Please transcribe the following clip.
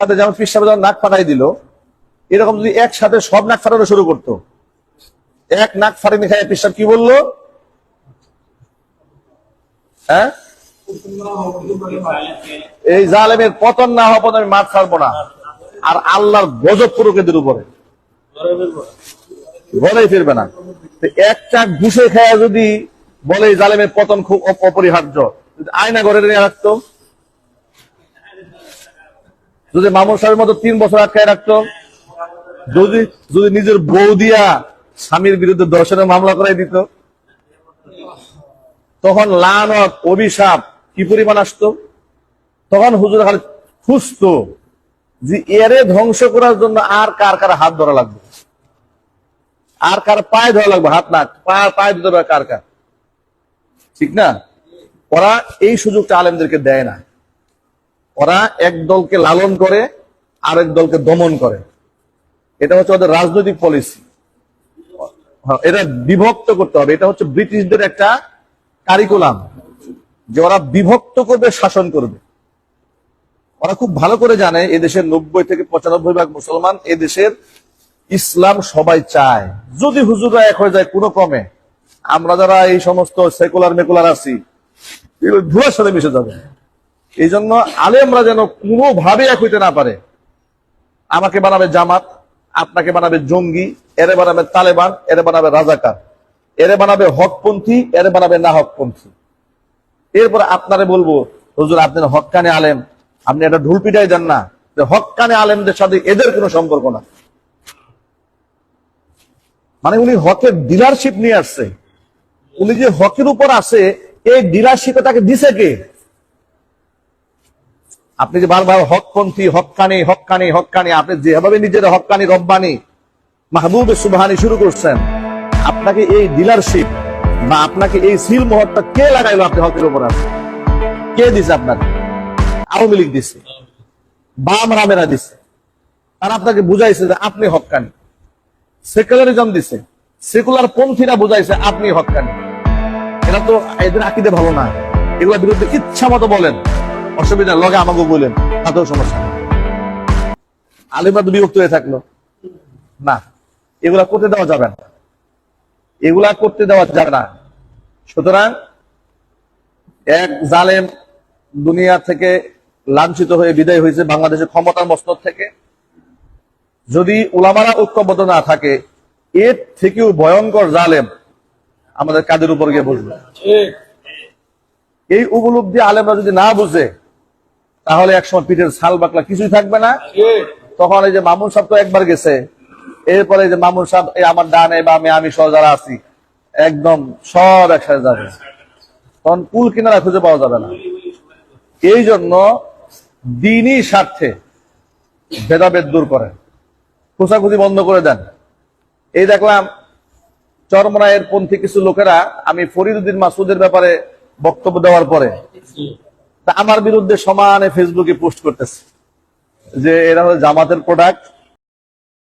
সাথে যেমন সাহেব যখন নাক ফাটাই দিল, এরকম যদি একসাথে সব নাক ফাটানো শুরু করতো। এক নাক ফাটানি খাই সাহেব কি বলল? হ্যাঁ? এই জালেমের পতন না হওয়া পর্যন্ত আমি মাঠ ছাড়বো না। আর আল্লাহর গজব পুরুক এদের উপরে ঘরেই ফিরবে না। একটা ঘুষে খায়া যদি বলে জালেমের পতন খুব অপরিহার্য আয়না ঘরে নিয়ে রাখতো যদি মামুন সাহেবের মতো তিন বছর আটকায় রাখতো, যদি যদি নিজের বউ দিয়া স্বামীর বিরুদ্ধে দর্শনের মামলা করাই দিত, তখন লানত, অভিশাপ কি পরিমাণ আসতো? তখন হুজুর খালি খুঁজতো যে এরে ধ্বংস করার জন্য আর কার কার হাত ধরা লাগবে? আর কার পায়ে ধরা লাগবে? হাত না পা- পায়ে হবে কার কার? ঠিক না? ওরা এই সুযোগটা আলেমদেরকে দেয় না। ওরা এক দলকে লালন করে, আরেক দলকে দমন করে। এটা হচ্ছে ওদের রাজনৈতিক পলিসি এটা বিভক্ত করতে হবে। এটা হচ্ছে ব্রিটিশদের একটা কারিকুলাম যে ওরা বিভক্ত করবে, শাসন করবে। ওরা খুব ভালো করে জানে এদেশের নব্বই থেকে পঁচানব্বই ভাগ মুসলমান এদেশের ইসলাম সবাই চায়। যদি হুজুররা এক হয়ে যায়, কোনো ক্রমে। আমরা যারা এই সমস্ত সেকুলার মেকুলার আছি, এগুলো ধুয়ার সাথে মিশে যাবে। এই জন্য আলেমরা যেন কোনোভাবে এক হইতে না পারে। আমাকে বানাবে জামাত, আপনাকে বানাবে জঙ্গি, এরে বানাবে তালেবান, এরে বানাবে রাজাকার, এরে বানাবে হকপন্থী, এরে বানাবে না হকপন্থী এরপর আপনারে বলব, হুজুর আপনার হকানে আলেম, আপনি একটা ঢুল পিটাই দেন না। যে হকানে আলেমদের সাথে এদের কোনো সম্পর্ক না। মানে উনি হকের ডিলারশিপ নিয়ে আসছে। উনি যে হকের উপর আছে, এই ডিলারশিপে তাকে দিছে কে? আপনি যে বারবার হকপন্থী, হকানি হকানি হকানি, আপনি যেভাবে নিজের হকানি, রব্বানি, মাহবুবে সুবহানি শুরু করছেন, আপনাকে এই ডিলারশিপ বা আপনাকে এই সিল মোহরটা কে লাগাইলো আপনি হকের উপর আছে কে দিছে আপনাকে? আওয়ামী লীগ দিছে, বাম রামেরা দিছে। তারা আপনাকে বুঝাইছে যে আপনি হকানি। সেকুলারিজম দিছে, সেকুলার পন্থীরা বুঝাইছে আপনি হকানি। এরা তো এদের আকিদে ভালো না, এগুলোর বিরুদ্ধে ইচ্ছা মতো বলেন। অসুবিধা লগে আমাকে বলেন তাতেও সমস্যা নেই। আলিমরা তো বিভক্ত হয়ে থাকল। না এগুলা করতে দেওয়া যাবে না। এগুলা করতে দেওয়া যাবে না। সুতরাং এক জালেম দুনিয়া থেকে লাঞ্ছিত হয়ে বিদায় হয়েছে বাংলাদেশের ক্ষমতার মস্তক থেকে। যদি উলামারা ঐক্যবদ্ধ না থাকে এর থেকেও ভয়ঙ্কর জালেম আমাদের কাদের উপর গিয়ে বসবে? এই উপলব্ধি আলেমরা যদি না বুঝে তাহলে একসময় পিঠের ছাল বাকলা কিছুই থাকবে না। তখন এই যে মামুন সাহেব তো একবার গেছে। এরপরে যে মামুন সাহেব আমার ডানে বামে আমি সহ যারা আছি, একদম সব একসাথে যাবে। তখন কুল কিনারা খুঁজে পাওয়া যাবে না। এই জন্য দিনই স্বার্থে ভেদাভেদ দূর করেন। খোঁচাখুচি বন্ধ করে দেন। এই দেখলাম চরমনায়ের পন্থী কিছু লোকেরা, আমি ফরিদুদ্দিন মাসুদের ব্যাপারে বক্তব্য দেওয়ার পরে তা আমার বিরুদ্ধে সমানে ফেসবুকে পোস্ট করতেছে যে এরা হলো জামাতের প্রোডাক্ট